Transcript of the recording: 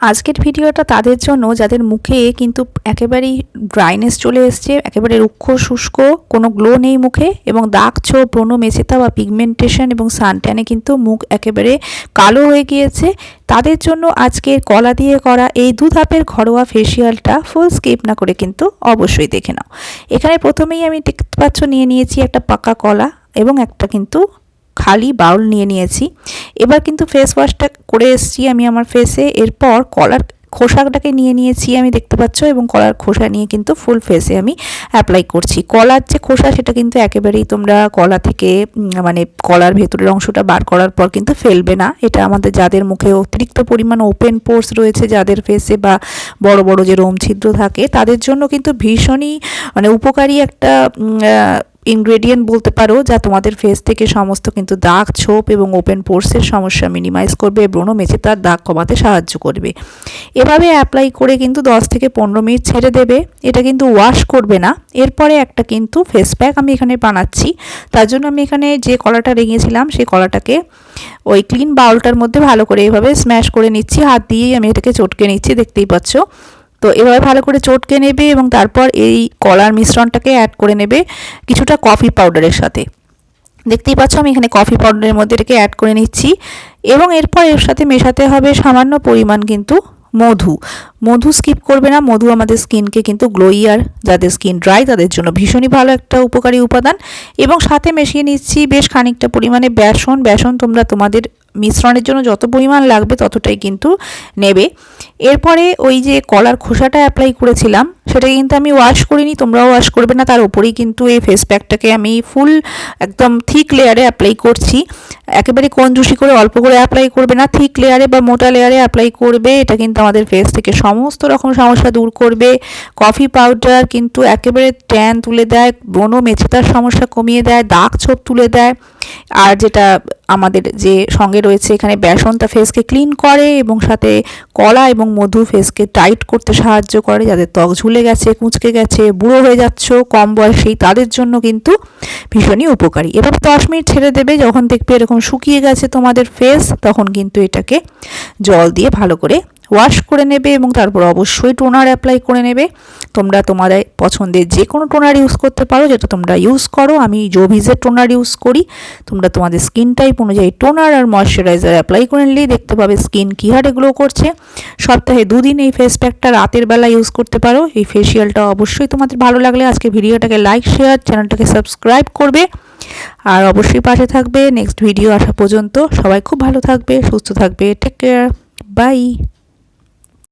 আজকের ভিডিওটা তাদের জন্য, যাদের মুখে কিন্তু একেবারেই ড্রাইনেস চলে এসছে, একেবারে রুক্ষ, শুষ্ক, কোনো গ্লো নেই মুখে এবং দাগ, ছোপ ব্রণ মেচেতা বা পিগমেন্টেশন এবং সানট্যানে কিন্তু মুখ একেবারে কালো হয়ে গিয়েছে। তাদের জন্য আজকের কলা দিয়ে করা এই দু ধাপের ঘরোয়া ফেসিয়ালটা ফুল স্কিপ না করে কিন্তু অবশ্যই দেখে নাও। এখানে প্রথমেই আমি দেখতে পাচ্ছ নিয়ে নিয়েছি একটা পাকা কলা এবং একটা কিন্তু খালি বাউল নিয়ে নিয়েছি। এবার কিন্তু ফেস ওয়াশটা করে এসেছি আমি আমার ফেসে এরপর কলার খোসাটাকে নিয়ে নিয়েছি আমি, দেখতে পাচ্ছ? এবং কলার খোসা নিয়ে কিন্তু ফুল ফেসে আমি অ্যাপ্লাই করছি। কলার যে খোসা, সেটা কিন্তু একেবারেই তোমরা কলা থেকে মানে কলার ভেতরের অংশটা বার করার পর কিন্তু ফেলবে না। এটা আমাদের যাদের মুখে অতিরিক্ত পরিমাণ ওপেন পোর্স রয়েছে, যাদের ফেসে বা বড় বড় যে রোম ছিদ্র থাকে, তাদের জন্য কিন্তু ভীষণই মানে উপকারী একটা ইনগ্রেডিয়েন্ট বলতে পারো যা তোমাদের ফেস থেকে সমস্ত কিন্তু দাগ, ছোপ এবং ওপেন পোর্সের সমস্যা মিনিমাইজ করবে ব্রণ মেচে তার দাগ কমাতে সাহায্য করবে। এভাবে অ্যাপ্লাই করে কিন্তু 10 থেকে পনেরো মিনিট ছেড়ে দেবে। এটা কিন্তু ওয়াশ করবে না। এরপরে একটা কিন্তু ফেস প্যাক আমি এখানে বানাচ্ছি। তার জন্য আমি এখানে যে কলাটা রেঙেছিলাম, সেই কলাটাকে ওই ক্লিন বাউলটার মধ্যে ভালো করে এভাবে স্ম্যাশ করে নিচ্ছি। হাত দিয়েই আমি এটাকে চটকে নিচ্ছি, দেখতেই পাচ্ছ। তো এভাবে ভালো করে চটকে নেবে এবং তারপর এই কলার মিশ্রণটাকে অ্যাড করে নেবে কিছুটা কফি পাউডারের সাথে। দেখতেই পাচ্ছ আমি এখানে কফি পাউডারের মধ্যে এটাকে অ্যাড করে নিচ্ছি এবং এরপর এর সাথে মেশাতে হবে সামান্য পরিমাণ কিন্তু মধু। মধু স্কিপ করবে না, মধু আমাদের স্কিনকে কিন্তু গ্লোইয়ার যাদের স্কিন ড্রাই তাদের জন্য ভীষণই ভালো একটা উপকারী উপাদান। এবং সাথে মিশিয়ে নিচ্ছি বেশ খানিকটা পরিমাণে বেসন। বেসন তোমরা তোমাদের মিশ্রণের জন্য যত পরিমাণ লাগবে ততটাই কিন্তু নেবে। এরপরে ওই যে কলার খোসাটা অ্যাপ্লাই করেছিলাম সেটা কিন্তু আমি ওয়াশ করিনি, তোমরাও ওয়াশ করবে না, তার উপরেই কিন্তু এই ফেস প্যাকটাকে আমি ফুল একদম থিক লেয়ারে অ্যাপ্লাই করছি। একেবারে কঞ্জুসি করে অল্প করে অ্যাপ্লাই করবে না থিক লেয়ারে বা মোটা লেয়ারে অ্যাপ্লাই করবে, এটা কিন্তু আমাদের ফেস থেকে সমস্ত রকম সমস্যা দূর করবে। কফি পাউডার কিন্তু একেবারে ট্যান তুলে দেয়, ব্রণ মেছেতার সমস্যা কমিয়ে দেয়, দাগ ছোপ তুলে দেয়। আর যেটা আমাদের যে সঙ্গে রয়েছে, এখানে বেসন তা ফেসকে ক্লিন করে এবং সাথে কলা এবং মধু ফেসকে টাইট করতে সাহায্য করে যাদের ত্বক ঝুলে গেছে, কুঁচকে গেছে, বুড়ো হয়ে যাচ্ছ, কম বয়সেই, তাদের জন্য কিন্তু ভীষণই উপকারী। এবার দশ মিনিট ছেড়ে দেবে, যখন দেখবে এরকম শুকিয়ে গেছে তোমাদের ফেস তখন কিন্তু এটাকে জল দিয়ে ভালো করে ওয়াশ করে নেবে এবং তারপর অবশ্যই টোনার অ্যাপ্লাই করে নেবে। তোমরা তোমাদের পছন্দের যে কোনো টোনার ইউজ করতে পারো, যেটা তোমরা ইউজ করো। আমি জোভিজের টোনার ইউজ করি। তোমরা তোমাদের স্কিন টাইপ অনুযায়ী টোনার আর ময়শ্চারাইজার অ্যাপ্লাই করে নিলেই দেখতে পাবে স্কিন কী হারে গ্লো করছে। সপ্তাহে দুদিন এই ফেস প্যাকটা রাতের বেলা ইউজ করতে পারো। এই ফেসিয়ালটা অবশ্যই তোমাদের ভালো লাগলে আজকে ভিডিওটাকে লাইক শেয়ার চ্যানেলটাকে সাবস্ক্রাইব করবে। আর অবশ্যই পাশে থাকবে। নেক্সট ভিডিও আসা পর্যন্ত সবাই খুব ভালো থাকবে, সুস্থ থাকবে। Take care bye